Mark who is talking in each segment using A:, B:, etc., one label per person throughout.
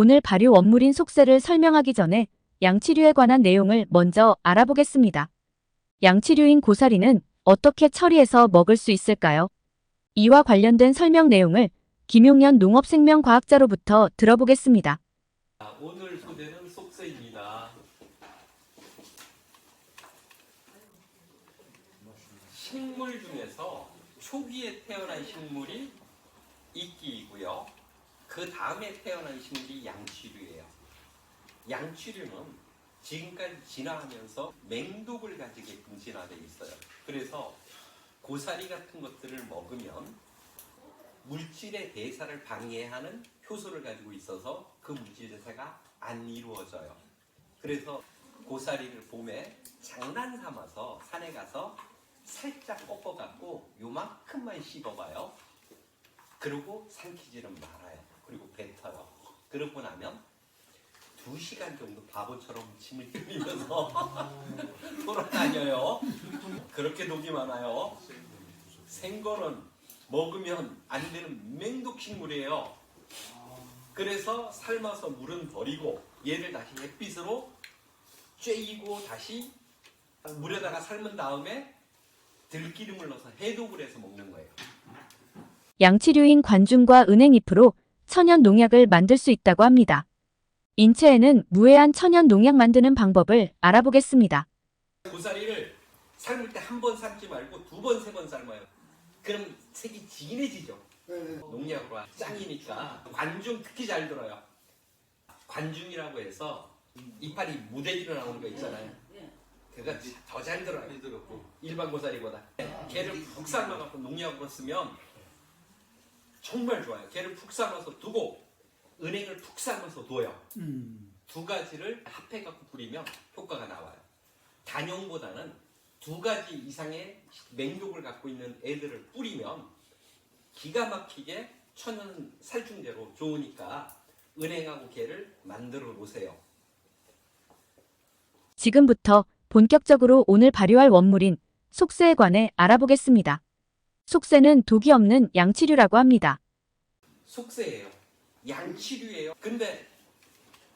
A: 오늘 발효 원물인 속세를 설명하기 전에 양치류에 관한 내용을 먼저 알아보겠습니다. 양치류인 고사리는 어떻게 처리해서 먹을 수 있을까요? 이와 관련된 설명 내용을 김용현 농업생명과학자로부터 들어보겠습니다.
B: 자, 오늘 소재는 속세입니다. 식물 중에서 초기에 태어난 이끼이고요. 그 다음에 태어난 식물이 양치류예요. 양치류는 지금까지 진화하면서 맹독을 가지게끔 진화되어 있어요. 그래서 고사리 같은 것들을 먹으면 물질의 대사를 방해하는 효소를 가지고 있어서 그 물질 대사가 안 이루어져요. 그래서 고사리를 봄에 장난 삼아서 산에 가서 살짝 꺾어갖고 요만큼만 씹어봐요. 그리고 삼키지는 말아요. 그리고 뱉어요. 그러고 나면 두 시간 정도 바보처럼 침을 흘리면서 돌아다녀요. 그렇게 독이 많아요. 생거는 먹으면 안 되는 맹독식물이에요. 그래서 삶아서 물은 버리고 얘를 다시 햇빛으로 쬐이고 다시 물에다가 삶은 다음에 들기름을 넣어서 해독을 해서 먹는 거예요.
A: 양치류인 관중과 은행잎으로 천연 농약을 만들 수 있다고 합니다. 인체에는 무해한 천연 농약 만드는 방법을 알아보겠습니다.
B: 고사리를 삶을 때 한 번 삶지 말고 두 번, 세 번 삶아요. 그럼 색이 진해지죠. 농약으로 짱이니까 관중 특히 잘 들어요. 관중이라고 해서 이파리 무대기로 나오는 거 있잖아요. 그거 더잘 들어요. 일반 고사리보다. 걔를 푹 삶아갖고 농약으로 쓰면 정말 좋아요. 걔를 푹 삶아서 두고 은행을 푹 삶아서 둬요. 두 가지를 합해갖고 뿌리면 효과가 나와요. 단용보다는 두 가지 이상의 맹독을 갖고 있는 애들을 뿌리면 기가 막히게 천연 살충제로 좋으니까 은행하고 개를 만들어 놓으세요.
A: 지금부터 본격적으로 오늘 발효할 원물인 속세에 관해 알아보겠습니다. 속세는 독이 없는 양치류라고 합니다.
B: 속세예요. 양치류예요. 근데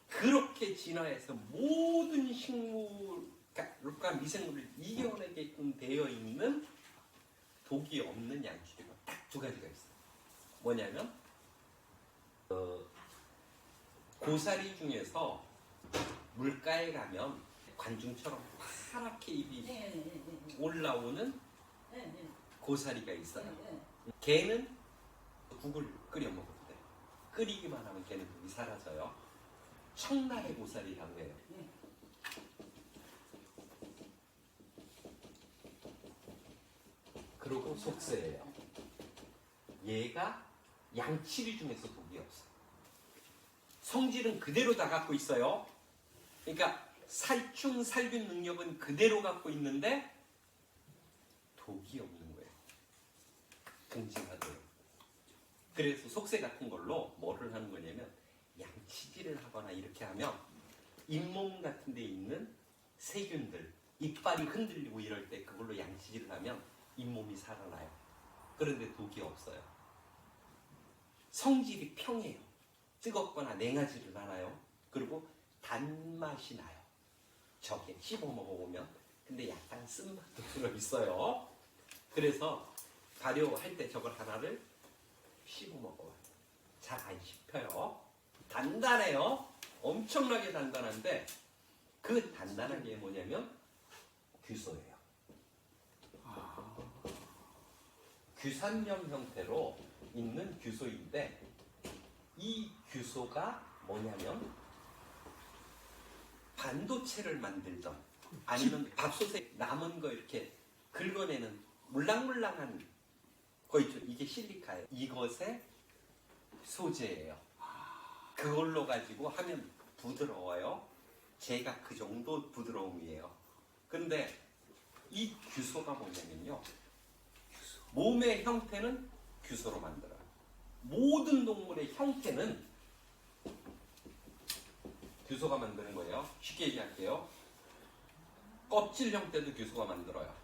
B: 그렇게 진화해서 모든 식물과 미생물을 이겨내게끔 되어 있는 독이 없는 양치류가 딱 두 가지가 있어요. 뭐냐면 어, 고사리 중에서 물가에 가면 관중처럼 파랗게 입이 올라오는 고사리가 있어요. 개는 국을 끓여 돼. 끓이기만 하면 걔는 국이 사라져요. 청나의 고사리라고 해요. 그리고 속세예요. 얘가 양치리 중에서 독이 없어. 성질은 그대로 다 갖고 있어요. 그러니까 살충 살균 능력은 그대로 갖고 있는데 독이 없는 거예요. 긍증하대요. 그래서 속세 같은 걸로 뭐를 하는 거냐면 양치질을 하거나 이렇게 하면 잇몸 같은 데 있는 세균들 이빨이 흔들리고 이럴 때 그걸로 양치질을 하면 잇몸이 살아나요. 그런데 독이 없어요. 성질이 평해요. 뜨겁거나 냉하지를 않아요. 그리고 단맛이 나요. 저게 씹어 먹어보면 근데 약간 쓴맛도 들어있어요. 그래서 발효할 때 저걸 하나를 씹어 먹어요. 잘 안 씹혀요. 단단해요. 엄청나게 단단한데 그 단단한 게 뭐냐면 규소예요. 규산염 형태로 있는 규소인데 이 규소가 뭐냐면 반도체를 만들던 아니면 밥솥에 남은 거 이렇게 긁어내는 물랑물랑한 거 있죠. 이게 실리카예요. 이것의 소재예요. 그걸로 가지고 하면 부드러워요. 제가 그 정도 부드러움이에요. 근데 이 규소가 뭐냐면요. 몸의 형태는 규소로 만들어요. 모든 동물의 형태는 규소가 만드는 거예요. 쉽게 얘기할게요. 껍질 형태도 규소가 만들어요.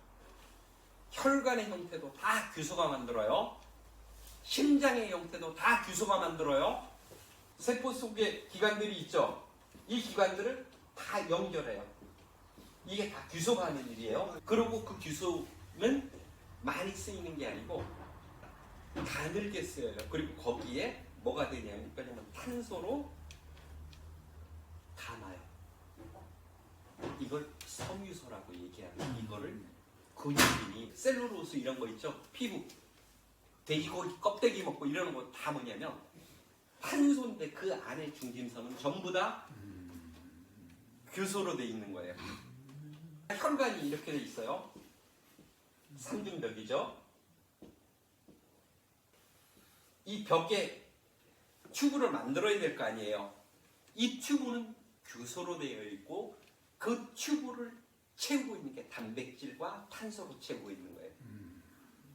B: 혈관의 형태도 다 규소가 만들어요. 심장의 형태도 다 규소가 만들어요. 세포 속에 기관들이 있죠. 이 기관들을 다 연결해요. 이게 다 규소가 하는 일이에요. 그리고 그 규소는 많이 쓰이는 게 아니고 가늘게 쓰여요. 그리고 거기에 뭐가 되냐면 탄소로 감아요. 이걸 섬유소라고 얘기하는 이거를 근육이 셀룰로스 이런 거 있죠. 피부 돼지고기 껍데기 먹고 이러는 거 다 뭐냐면 탄소인데 그 안에 중심선은 전부 다 규소로 돼 있는 거예요. 혈관이 이렇게 돼 있어요. 삼중벽이죠. 이 벽에 튜브를 만들어야 될 거 아니에요. 이 튜브는 규소로 되어 있고 그 튜브를 채우고 있는 게 단백질과 탄소로 채우고 있는 거예요.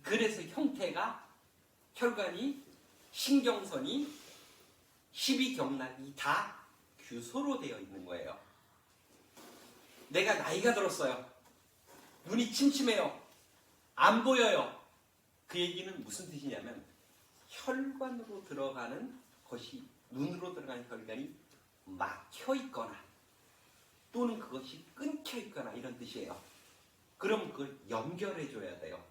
B: 그래서 형태가 혈관이 신경선이 12경락이 다 규소로 되어 있는 거예요. 내가 나이가 들었어요. 눈이 침침해요. 안 보여요. 그 얘기는 무슨 뜻이냐면 혈관으로 들어가는 것이 눈으로 들어가는 혈관이 막혀 있거나 또는 그것이 끊겨 있거나 이런 뜻이에요. 그럼 그걸 연결해 줘야 돼요.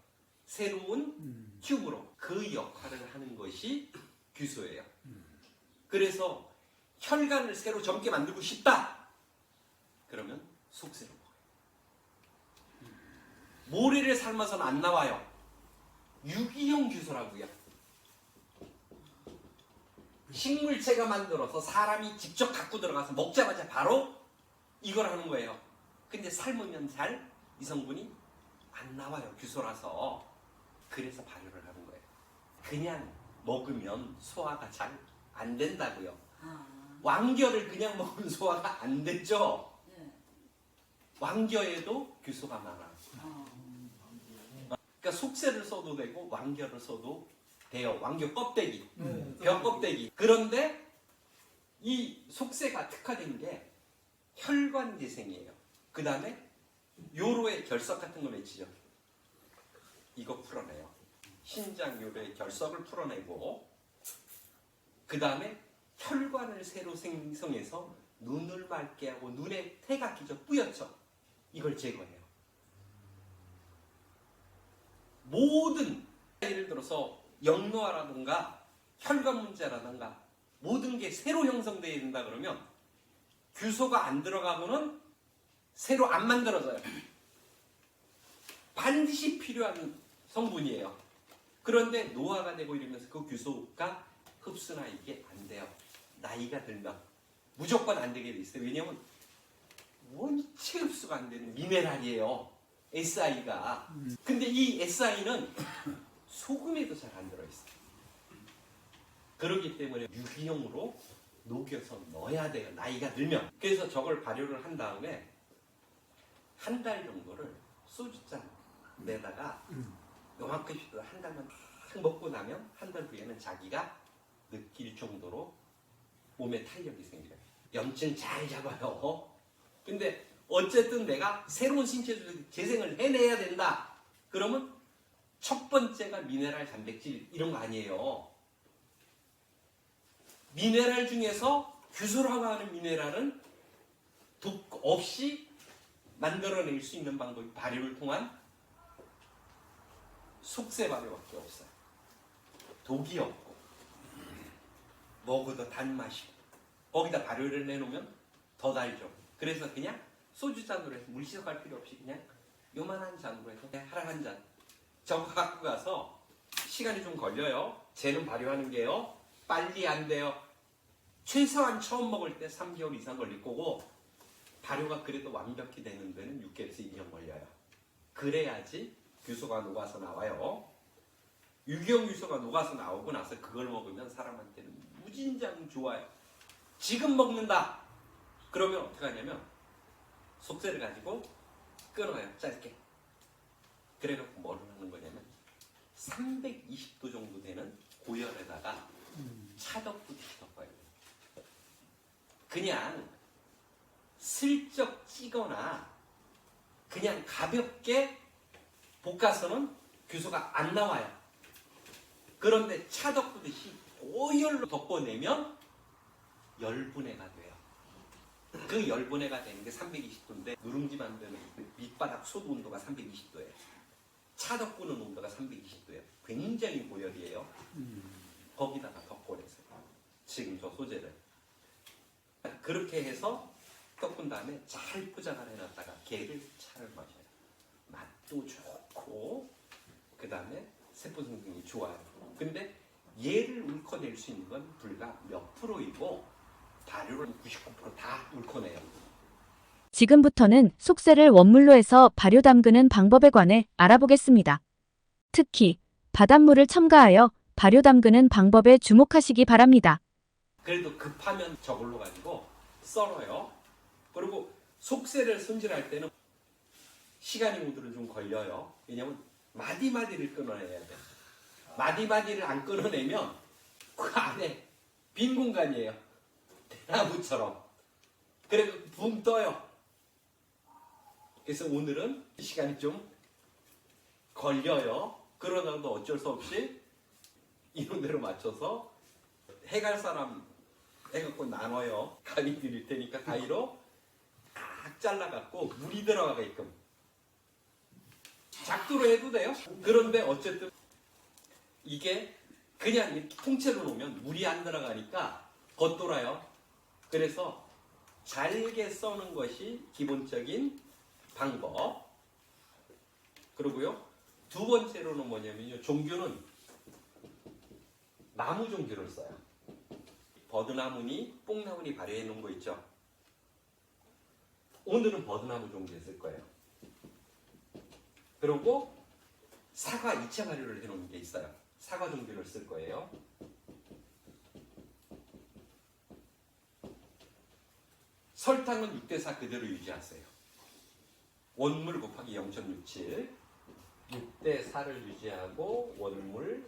B: 새로운 튜브로 그 역할을 하는 것이 규소예요. 그래서 혈관을 새로 젊게 만들고 싶다. 그러면 속세로 먹어요. 모래를 삶아서는 안 나와요. 유기형 규소라고요. 식물체가 만들어서 사람이 직접 갖고 들어가서 먹자마자 바로 이걸 하는 거예요. 근데 삶으면 잘 이 성분이 안 나와요. 규소라서. 그래서 발효를 하는 거예요. 그냥 먹으면 소화가 잘 안 된다고요.
C: 아,
B: 왕겨를 그냥 먹으면 소화가 안 되죠.
C: 네.
B: 왕겨에도 규소가 많아.
C: 어,
B: 그러니까 속세를 써도 되고 왕겨를 써도 돼요. 왕겨 껍데기,
D: 네.
B: 벼 껍데기. 그런데 이 속세가 특화된 게 혈관 재생이에요. 그 다음에 요로의 결석 같은 거 맺히죠. 이거 풀어내요. 신장 요로의 결석을 풀어내고 그 다음에 혈관을 새로 생성해서 눈을 맑게 하고 눈에 태가 끼죠. 뿌옇죠. 이걸 제거해요. 모든 예를 들어서 영노화라든가 혈관 문제라든가 모든 게 새로 형성되어야 된다 그러면 규소가 안 들어가고는 새로 안 만들어져요. 반드시 필요한 성분이에요. 그런데 노화가 되고 이러면서 그 규소가 흡수나 이게 안 돼요. 나이가 들면 무조건 안 되게 돼 있어요. 왜냐면 원체 흡수가 안 되는 미네랄이에요. SI가. 근데 이 SI는 소금에도 잘 안 들어있어요. 그렇기 때문에 유기용으로 녹여서 넣어야 돼요. 나이가 들면. 그래서 저걸 발효를 한 다음에 한 달 정도를 소주잔 내다가 요만큼 씩 한 달만 딱 먹고 나면 한 달 후에는 자기가 느낄 정도로 몸에 탄력이 생겨요. 염증 잘 잡아요. 근데 어쨌든 내가 새로운 신체 재생을 해내야 된다. 그러면 첫 번째가 미네랄 단백질 이런 거 아니에요. 미네랄 중에서 규소라고 하는 미네랄은 독 없이 만들어낼 수 있는 방법이 발효를 통한 속세 발효밖에 없어요. 독이 없고 먹어도 단맛이고 거기다 발효를 내놓으면 더 달죠. 그래서 그냥 소주잔으로 해서 물 씻어갈 필요 없이 그냥 요만한 잔으로 해서 하나 한 잔. 저거 갖고 가서 시간이 좀 걸려요. 쟤는 발효하는 게요. 빨리 안 돼요. 최소한 처음 먹을 때 3개월 이상 걸릴 거고 발효가 그래도 완벽히 되는 데는 6개월에서 2년 걸려요. 그래야지 규소가 녹아서 나와요. 유기용 규소가 녹아서 나오고 나서 그걸 먹으면 사람한테는 무진장 좋아요. 지금 먹는다. 그러면 어떻게 하냐면 속세를 가지고 끊어요. 짧게. 그래갖고 뭐를 하는 거냐면 320도 정도 되는 고열에다가 차덕부터 덮어요. 그냥 슬쩍 찌거나 그냥 가볍게 볶아서는 규소가 안 나와요. 그런데 차덕부듯이 고열로 덮어내면 열분해가 돼요. 그 열분해가 되는 게 320도인데 누룽지 만드는 그 밑바닥 소드 온도가 320도예요. 차덕 부는 온도가 320도예요. 굉장히 고열이에요. 거기다가 덕골해서 지금 저 소재를 그렇게 해서 덮은 다음에 잘 포장을 해놨다가 개를 차를 마셔요. 맛도 좋고 그 다음에 세포 성능이 좋아요. 근데 얘를 울커낼 수 있는 건 불과 몇 프로이고 발효를 99%다 울커내요.
A: 지금부터는 속세를 원물로 해서 발효 담그는 방법에 관해 알아보겠습니다. 특히 바닷물을 첨가하여 발효 담그는 방법에 주목하시기 바랍니다.
B: 그래도 급하면 저걸로 가지고 썰어요. 그리고 속세를 손질할 때는 시간이 모두를 좀 걸려요. 왜냐면 마디마디를 끊어내야 돼. 마디마디를 안 끊어내면 그 안에 빈 공간이에요. 대나무처럼. 그래서 붕 떠요. 그래서 오늘은 시간이 좀 걸려요. 그러다가도 어쩔 수 없이 이론대로 맞춰서 해갈 사람 해갖고 나눠요. 가위 드릴 테니까 가위로 딱 잘라갖고 물이 들어가게끔 작두로 해도 돼요. 그런데 어쨌든 이게 그냥 통째로 놓으면 물이 안 들어가니까 겉돌아요. 그래서 잘게 써는 것이 기본적인 방법. 그리고요 두 번째로는 뭐냐면요 종교는 나무 종교를 써요. 버드나무니 뽕나무니 발효해 놓은 거 있죠. 오늘은 버드나무 종류에 쓸 거예요. 그리고 사과 2차 발효를 해 놓은 게 있어요. 사과 종류를 쓸 거예요. 설탕은 6대4 그대로 유지하세요. 원물 곱하기 0.67 6대4를 유지하고 원물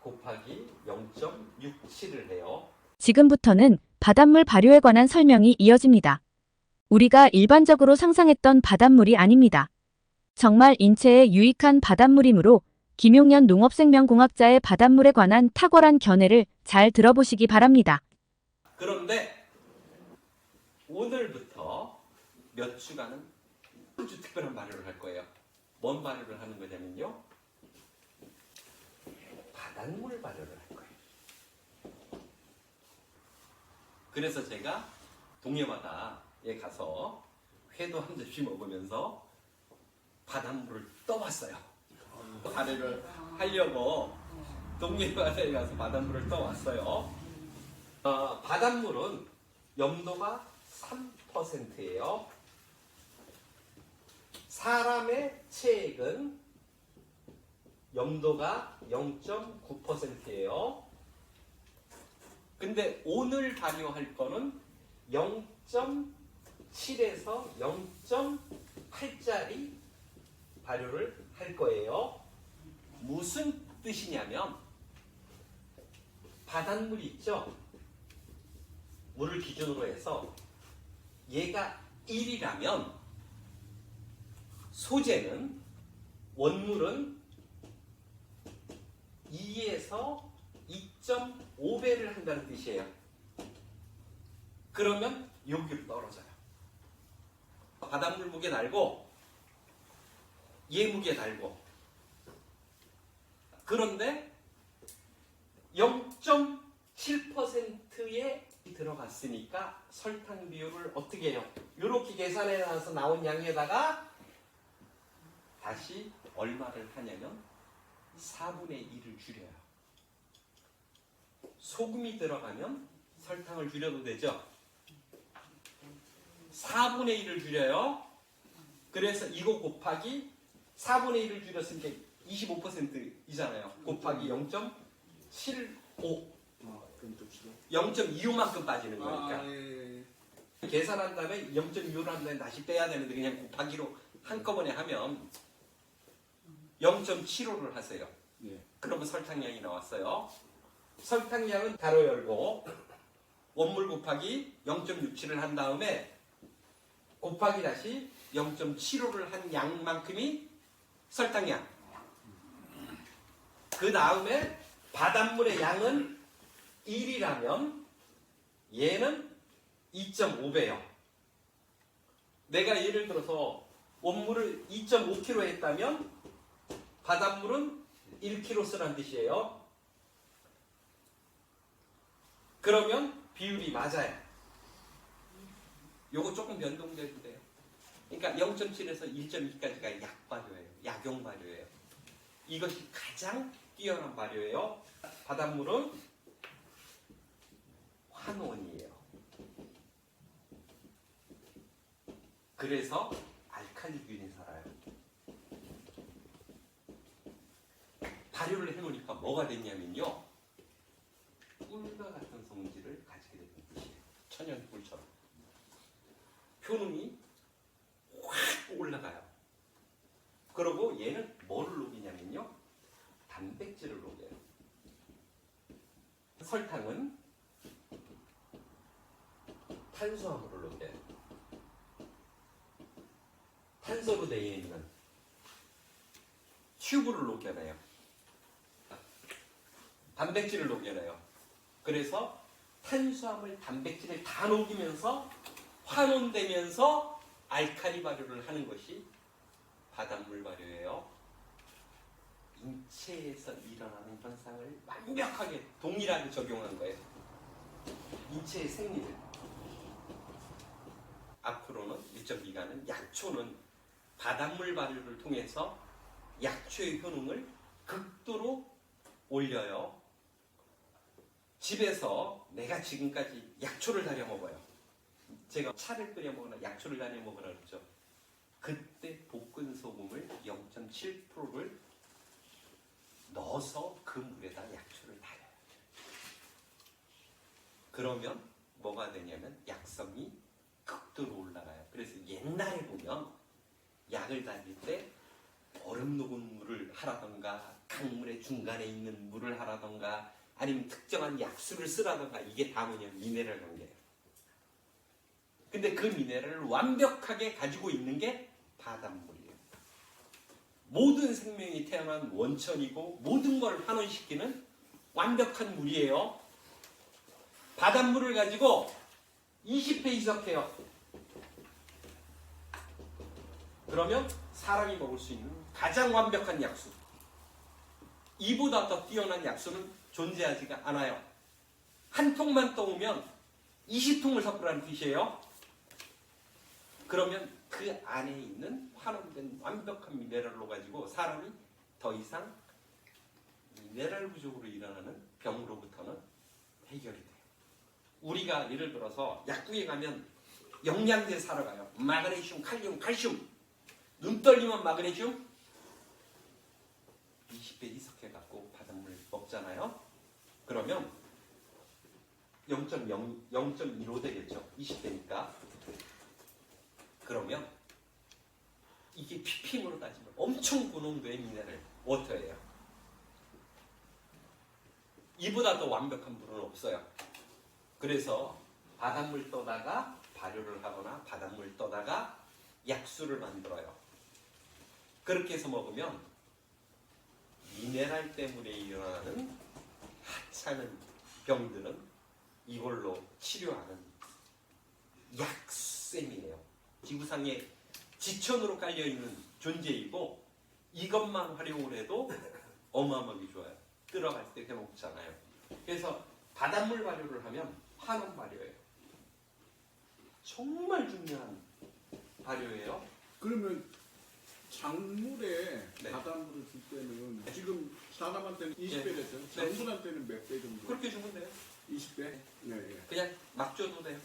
B: 곱하기 0.67을 해요.
A: 지금부터는 바닷물 발효에 관한 설명이 이어집니다. 우리가 일반적으로 상상했던 바닷물이 아닙니다. 정말 인체에 유익한 바닷물이므로 김용년 농업생명공학자의 바닷물에 관한 탁월한 견해를 잘 들어보시기 바랍니다.
B: 그런데 오늘부터 몇 주간은 아주 특별한 발효를 할 거예요. 뭔 발효를 하는 거냐면요. 바닷물 발효를 할 거예요. 그래서 제가 동해바다에 가서 회도 한 접시 먹으면서 바닷물을 떠왔어요. 발효를 하려고 동해바다에 가서 바닷물을 떠왔어요. 어, 바닷물은 염도가 3%예요. 사람의 체액은 염도가 0.9%예요. 근데 오늘 발효할 거는 0.7에서 0.8짜리 발효를 할 거예요. 무슨 뜻이냐면 바닷물 있죠? 물을 기준으로 해서 얘가 1이라면 소재는 원물은 2에서 2.5배를 한다는 뜻이에요. 그러면 여기로 떨어져요. 바닷물 무게 달고 얘 무게 달고 그런데 0.7%에 들어갔으니까 설탕 비율을 어떻게 해요? 이렇게 계산해 놔서 나온 양에다가 다시 얼마를 하냐면 4분의 1을 줄여요. 소금이 들어가면 설탕을 줄여도 되죠? 4분의 1을 줄여요. 그래서 이거 곱하기 4분의 1을 줄였으니까 25%이잖아요. 곱하기 0.75.
C: 아, 그럼 좀 싫어.
B: 0.25만큼 빠지는 거니까.
C: 아, 예.
B: 계산한 다음에 0.25를 한 다음에 다시 빼야 되는데 그냥 곱하기로 한꺼번에 하면 0.75를 하세요.
C: 예.
B: 그러면 설탕량이 나왔어요. 설탕량은 가로 열고 원물 곱하기 0.67을 한 다음에 곱하기 다시 0.75를 한 양만큼이 설탕량. 그 다음에 바닷물의 양은 1이라면 얘는 2.5배요. 내가 예를 들어서 원물을 2.5kg 했다면 바닷물은 1kg 쓰란 뜻이에요. 그러면 비율이 맞아요. 요거 조금 변동돼도 돼요. 그러니까 0.7에서 1.2까지가 약 발효예요. 약용 발효예요. 이것이 가장 뛰어난 발효예요. 바닷물은 환원이에요. 그래서 알칼리균이 살아요. 발효를 해놓으니까 뭐가 됐냐면요. 꿀과 같은 성질을 가지게 되는 뜻이에요. 천연 꿀처럼. 효능이 확 올라가요. 그리고 얘는 뭐를 녹이냐면요. 단백질을 녹여요. 설탕은 탄수화물을 녹여요. 탄소로 되어 있는 튜브를 녹여내요. 단백질을 녹여내요. 그래서 탄수화물, 단백질을 다 녹이면서 환원되면서 알칼리 발효를 하는 것이 바닷물 발효예요. 인체에서 일어나는 현상을 완벽하게 동일하게 적용한 거예요. 인체의 생리를. 앞으로는 일정 기간은 약초는 바닷물 발효를 통해서 약초의 효능을 극도로 올려요. 집에서 내가 지금까지 약초를 다려 먹어요. 제가 차를 끓여 먹거나 약초를 다려 먹으라 그랬죠. 그때 볶은 소금을 0.7%를 넣어서 그 물에다 약초를 달여요. 그러면 뭐가 되냐면 약성이 극도로 올라가요. 그래서 옛날에 보면 약을 달릴 때 얼음 녹은 물을 하라던가 강물의 중간에 있는 물을 하라던가 아니면 특정한 약수를 쓰라던가 이게 다 뭐냐면 미네랄 관계예요. 근데 그 미네랄을 완벽하게 가지고 있는 게 바닷물이에요. 모든 생명이 태어난 원천이고 모든 걸 환원시키는 완벽한 물이에요. 바닷물을 가지고 20배 이석해요. 그러면 사람이 먹을 수 있는 가장 완벽한 약수. 이보다 더 뛰어난 약수는 존재하지가 않아요. 한 통만 떠오면 20통을 섞으라는 뜻이에요. 그러면 그 안에 있는 환원된 완벽한 미네랄로 가지고 사람이 더 이상 미네랄 부족으로 일어나는 병으로부터는 해결이 돼요. 우리가 예를 들어서 약국에 가면 영양제 사러 가요. 마그네슘, 칼륨, 칼슘. 눈 떨리면 마그네슘 20배 이석해갖고 바닷물 먹잖아요. 그러면 0.0, 0.15 되겠죠. 20배니까. 그러면 이게 ppm으로 따지면 엄청 고농도의 미네랄 워터예요. 이보다 더 완벽한 물은 없어요. 그래서 바닷물 떠다가 발효를 하거나 바닷물 떠다가 약수를 만들어요. 그렇게 해서 먹으면 미네랄 때문에 일어나는 하찮은 병들은 이걸로 치료하는 약셈이에요. 지구상에 지천으로 깔려있는 존재이고 이것만 활용을 해도 어마어마하게 좋아요. 들어갈 때 해먹잖아요. 그래서 바닷물 발효를 하면 환원 발효예요. 정말 중요한 발효예요.
C: 그러면 작물에
B: 네.
C: 바닷물을 줄 때는 지금 사람한테는 20배
B: 네.
C: 됐어요.
B: 네.
C: 작물한테는 몇 배 정도?
B: 그렇게 주면 돼요.
C: 20배? 네. 네.
B: 그냥 막 줘도 돼요.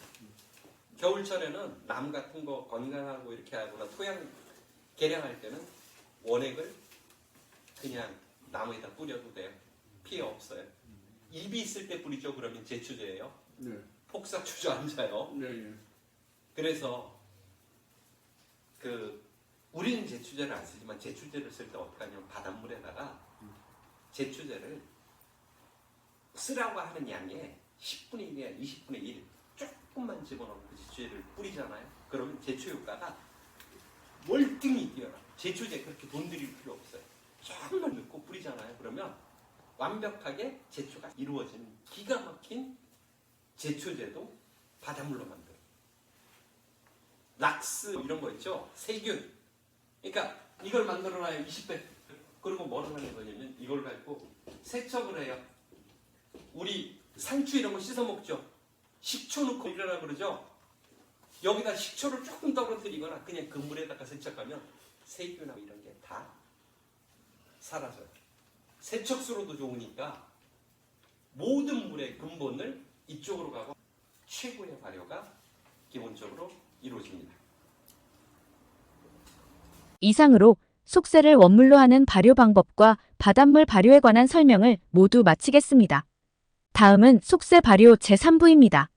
B: 겨울철에는 나무 같은 거 건강하고 이렇게 하거나 토양 개량할 때는 원액을 그냥 나무에다 뿌려도 돼요. 피해 없어요. 입이 있을 때 뿌리죠. 그러면 제초제예요.
C: 네.
B: 폭삭 주저앉아요.
C: 네. 네.
B: 그래서 그 우리는 제초제를 안 쓰지만 제초제를 쓸 때 어떻게 하냐면 바닷물에다가 제초제를 쓰라고 하는 양의 10분의 1이나 20분의 1 조금만 집어넣고 제초제를 뿌리잖아요. 그러면 제초 효과가 월등히 뛰어나. 제초제 그렇게 돈 들일 필요 없어요. 조금만 넣고 뿌리잖아요. 그러면 완벽하게 제초가 이루어지는 기가 막힌 제초제도 바닷물로 만들어요. 락스 이런 거 있죠? 세균. 그러니까 이걸 만들어놔요. 20배. 그리고 뭘 하는 거냐면 이걸 갖고 세척을 해요. 우리 상추 이런 거 씻어 먹죠? 식초 넣고 이러라 그러죠? 여기다 식초를 조금 떨어뜨리거나 그냥 그 물에다가 세척하면 세균하고 이런 게 다 사라져요. 세척수로도 좋으니까 모든 물의 근본을 이쪽으로 가고 최고의 발효가 기본적으로 이루어집니다.
A: 이상으로 속세를 원물로 하는 발효 방법과 바닷물 발효에 관한 설명을 모두 마치겠습니다. 다음은 속세 발효 제3부입니다.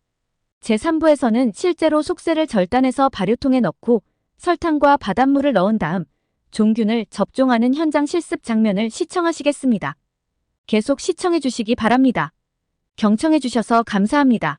A: 제3부에서는 실제로 속세를 절단해서 발효통에 넣고 설탕과 바닷물을 넣은 다음 종균을 접종하는 현장 실습 장면을 시청하시겠습니다. 계속 시청해 주시기 바랍니다. 경청해 주셔서 감사합니다.